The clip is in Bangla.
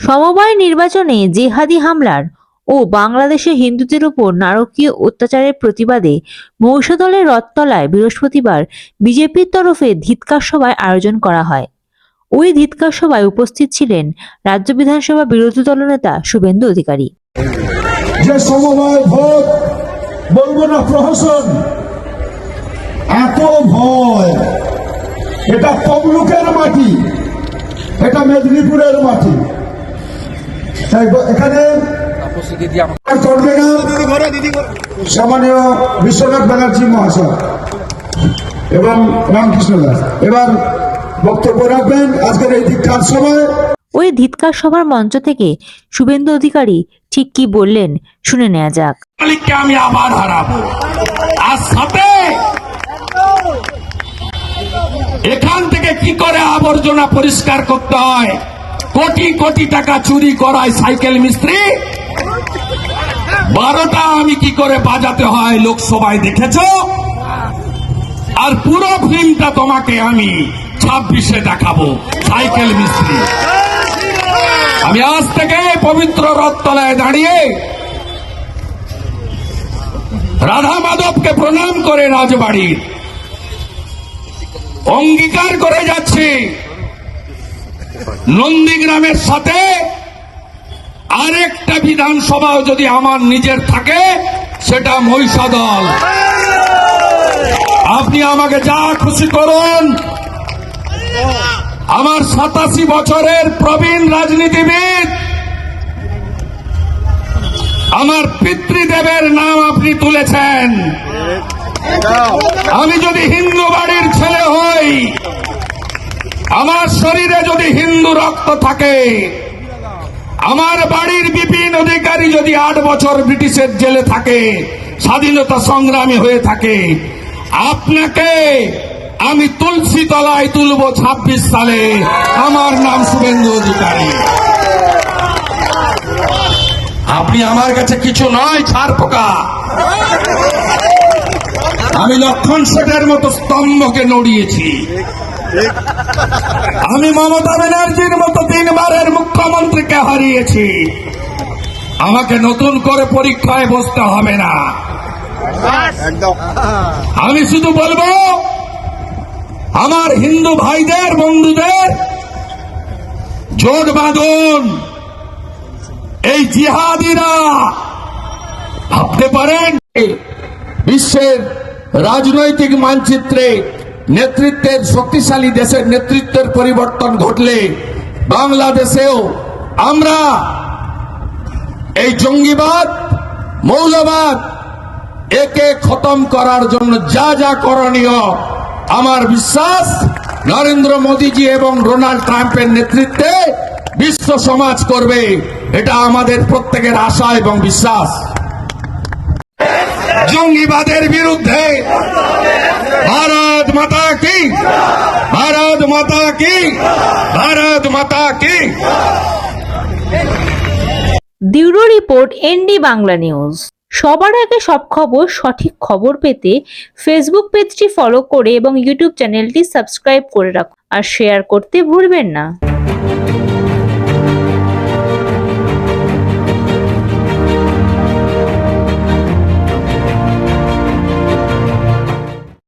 সমবায় নির্বাচনে জেহাদি হামলার ও বাংলাদেশে হিন্দুদের উপর নারকীয় অত্যাচারের প্রতিবাদে মহিষাদলের রথতলায় বৃহস্পতিবার বিজেপির তরফে ধিৎকার সভায় আয়োজন করা হয়। ওই ধিৎকার সভায় উপস্থিত ছিলেন রাজ্য বিধানসভা বিরোধী দলনেতা শুভেন্দু অধিকারী। যে সমবায় ভোট বলব না প্রহসন, এত ভয়। এটা মাটি, এটা মেদিনীপুরের মাটি। এখানে চলবে না সম্মানীয় বিশ্বনাথ ব্যানার্জি মহাশয় এবং রামকৃষ্ণ দাস। এবার বক্তব্য রাখবেন আজকের এই দীক্ষার সময় ওই ধিৎকার সভার মঞ্চ থেকে শুভেন্দু অধিকারী ঠিক কি বললেন শুনে নেওয়া যাক। আমি আবার হারাবো। আর সাথে এখান থেকে কি করে আবর্জনা পরিষ্কার করতে হয়? কোটি কোটি টাকা চুরি করায় সাইকেল মিস্ত্রি। বারোটা আমি কি করে বাজাতে হয় লোকসভায় দেখেছ? আর পুরো ফিল্মটা তোমাকে আমি ছাব্বিশে দেখাবো, সাইকেল মিস্ত্রি। আমি আজ থেকে পবিত্র রথতলায় দাঁড়িয়ে রাধা মাধবকে প্রণাম করে রাজবাড়ির। অঙ্গীকার করে যাচ্ছে। নন্দীগ্রামের সাথে আরেকটা বিধানসভাও যদি আমার নিজের থাকে, সেটা মহিষাদল। আপনি আমাকে যা খুশি করুন, আমার সাতাশি বছরের প্রবীণ রাজনীতিবিদ, আমার পিতৃদেবের নাম আপনি তুলেছেন। আমি যদি হিন্দু আমার শরীরে যদি হিন্দু রক্ত থাকে, আমার বাড়ির বিপিন অধিকারী যদি আট বছর ব্রিটিশের জেলে থাকে, স্বাধীনতা সংগ্রামী হয়ে থাকে, আপনাকে আমি তুলসী তলায় তুলব ছাব্বিশ সালে। আমার নাম শুভেন্দু অধিকারী। আপনি আমার কাছে কিছু নয়, ছাড় পোকা। আমি লক্ষণ সেটের মতো স্তম্ভকে নড়িয়েছি। আমি মমতা ব্যানার্জির মতো তিনবারের মুখ্যমন্ত্রীকে হারিয়েছি। আমাকে নতুন করে পরীক্ষায় বসতে হবে না। আমি শুধু বলব আমার হিন্দু ভাইদের বন্ধুদের জোট বাঁধুন। এই জিহাদিরা ভাবতে পারেন বিশ্বের রাজনৈতিক মানচিত্রে নেতৃত্বের শক্তিশালী দেশের নেতৃত্বের পরিবর্তন ঘটলে বাংলাদেশেও আমরা এই জঙ্গিবাদ, মৌলবাদ একে খতম করার জন্য যা যা করণীয়, আমার বিশ্বাস নরেন্দ্র মোদীজি এবং ডোনাল্ড ট্রাম্পের নেতৃত্বে বিশ্ব সমাজ করবে, এটা আমাদের প্রত্যেকের আশা এবং বিশ্বাস। জঙ্গিবাদের বিরুদ্ধে। ভারত মাতা কি? ভারত মাতা কি? ভারত মাতা কি? দিউরো রিপোর্ট, এনডি বাংলা নিউজ। সবার আগে সব খবর, সঠিক খবর পেতে ফেসবুক পেজটি ফলো করে এবং ইউটিউব চ্যানেলটি সাবস্ক্রাইব করে রাখুন। আর শেয়ার করতে ভুলবেন না।